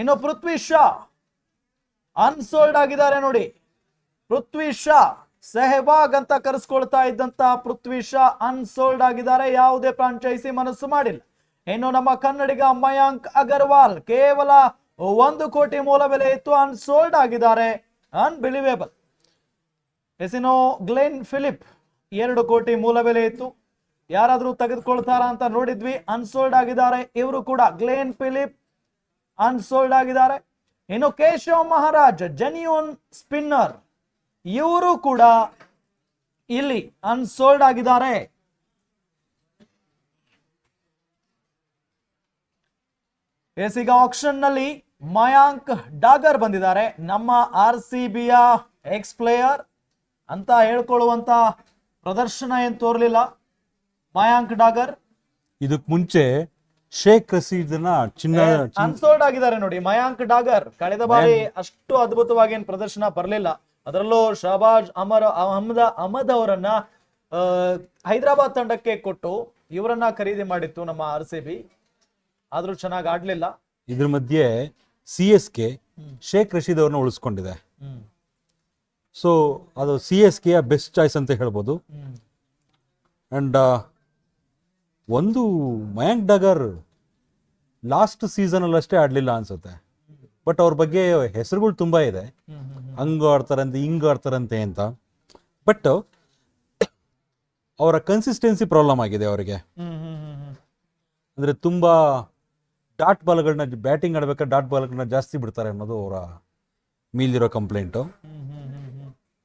ಇನ್ನು ಪೃಥ್ವಿ ಶಾ ಅನ್ಸೋಲ್ಡ್ ಆಗಿದ್ದಾರೆ ನೋಡಿ. ಪೃಥ್ವಿ ಶಾ ಸೆಹವಾಗ್ ಅಂತ ಕರೆಸ್ಕೊಳ್ತಾ ಇದ್ದಂತ ಪೃಥ್ವಿ ಶಾ ಅನ್ಸೋಲ್ಡ್ ಆಗಿದ್ದಾರೆ. ಯಾವುದೇ ಫ್ರಾಂಚೈಸಿ ಮನಸ್ಸು ಮಾಡಿಲ್ಲ. ಇನ್ನು ನಮ್ಮ ಕನ್ನಡಿಗ ಮಯಾಂಕ್ ಅಗರ್ವಾಲ್ ಕೇವಲ ಒಂದು ಕೋಟಿ ಮೂಲ ಬೆಲೆ ಇತ್ತು, ಅನ್ಸೋಲ್ಡ್ ಆಗಿದ್ದಾರೆ. ಅನ್ಬಿಲಿವೇಬಲ್ ಎಸಿನೋ ಗ್ಲೆನ್ ಫಿಲಿಪ್ ಎರಡು ಕೋಟಿ ಮೂಲ ಬೆಲೆ ಇತ್ತು. ಯಾರಾದ್ರೂ ತೆಗೆದುಕೊಳ್ತಾರ ಅಂತ ನೋಡಿದ್ವಿ, ಅನ್ಸೋಲ್ಡ್ ಆಗಿದ್ದಾರೆ. ಇವರು ಕೂಡ ಗ್ಲೇನ್ ಫಿಲಿಪ್ ಅನ್ಸೋಲ್ಡ್ ಆಗಿದ್ದಾರೆ. ಇನ್ನು ಕೇಶವ್ ಮಹಾರಾಜ್ ಜೆನ್ಯೂನ್ ಸ್ಪಿನ್ನರ್ ಇವರು ಕೂಡ ಇಲ್ಲಿ ಅನ್ಸೋಲ್ಡ್ ಆಗಿದ್ದಾರೆ. ಎಸ್, ಈಗ ನಲ್ಲಿ ಮಯಾಂಕ್ ಡಾಗರ್ ಬಂದಿದ್ದಾರೆ. ನಮ್ಮ ಆರ್ ಸಿ ಬಿಯ ಎಕ್ಸ್ ಪ್ಲೇಯರ್ ಅಂತ ಹೇಳ್ಕೊಳ್ಳುವಂತ ಪ್ರದರ್ಶನ ಏನ್ ತೋರ್ಲಿಲ್ಲ ಮಯಾಂಕ್ ಡಾಗರ್? ಇದಕ್ ಮುಂಚೆ ಶೇಖ್ ರಸೀದ್ನ ಚಿನ್ನ ಅನ್ಸೋಲ್ಡ್ ಆಗಿದ್ದಾರೆ ನೋಡಿ. ಮಯಾಂಕ್ ಡಾಗರ್ ಕಳೆದ ಬಾರಿ ಅಷ್ಟು ಅದ್ಭುತವಾಗಿ ಏನ್ ಪ್ರದರ್ಶನ ಬರಲಿಲ್ಲ. ಅದರಲ್ಲೂ ಶಹಬಾಜ್ ಅಮರ್ ಅಹಮದ ಅಹಮದ್ ಅವರನ್ನ ಹೈದರಾಬಾದ್ ತಂಡಕ್ಕೆ ಕೊಟ್ಟು ಇವರನ್ನ ಖರೀದಿ ಮಾಡಿತ್ತು ನಮ್ಮ ಆರ್ ಸಿ ಬಿ. ಆದ್ರೂ ಚೆನ್ನಾಗಿ ಆಡ್ಲಿಲ್ಲ. ಇದ್ರ ಮಧ್ಯೆ C S K Shaik Rasheed ಅವ್ರನ್ನ ಉಳಿಸ್ಕೊಂಡಿದೆ. ಸೊ ಅದು C S K best choice ಅಂತ ಹೇಳ್ಬೋದು. ಅಂಡ್ ಒಂದು ಮಯಾಂಕ್ ಡಗರ್ ಲಾಸ್ಟ್ ಸೀಸನ್ ಅಷ್ಟೇ ಆಡ್ಲಿಲ್ಲ ಅನ್ಸುತ್ತೆ. ಬಟ್ ಅವ್ರ ಬಗ್ಗೆ ಹೆಸರುಗಳು ತುಂಬಾ ಇದೆ. ಹಂಗ ಆಡ್ತಾರಂತೆ, ಹಿಂಗ ಆಡ್ತಾರಂತೆ ಅಂತ. ಬಟ್ ಅವರ ಕನ್ಸಿಸ್ಟೆನ್ಸಿ ಪ್ರಾಬ್ಲಮ್ ಆಗಿದೆ ಅವರಿಗೆ. ಅಂದ್ರೆ ತುಂಬಾ ಡಾಟ್ ಬಾಲ್ಗಳನ್ನ, ಬ್ಯಾಟಿಂಗ್ ಆಡ್ಬೇಕಾದ್ರೆ ಡಾಟ್ ಬಾಲ್ಗಳನ್ನ ಜಾಸ್ತಿ ಬಿಡ್ತಾರೆ ಅನ್ನೋದು ಅವರ ಮೇಲಿರೋ ಕಂಪ್ಲೇಂಟು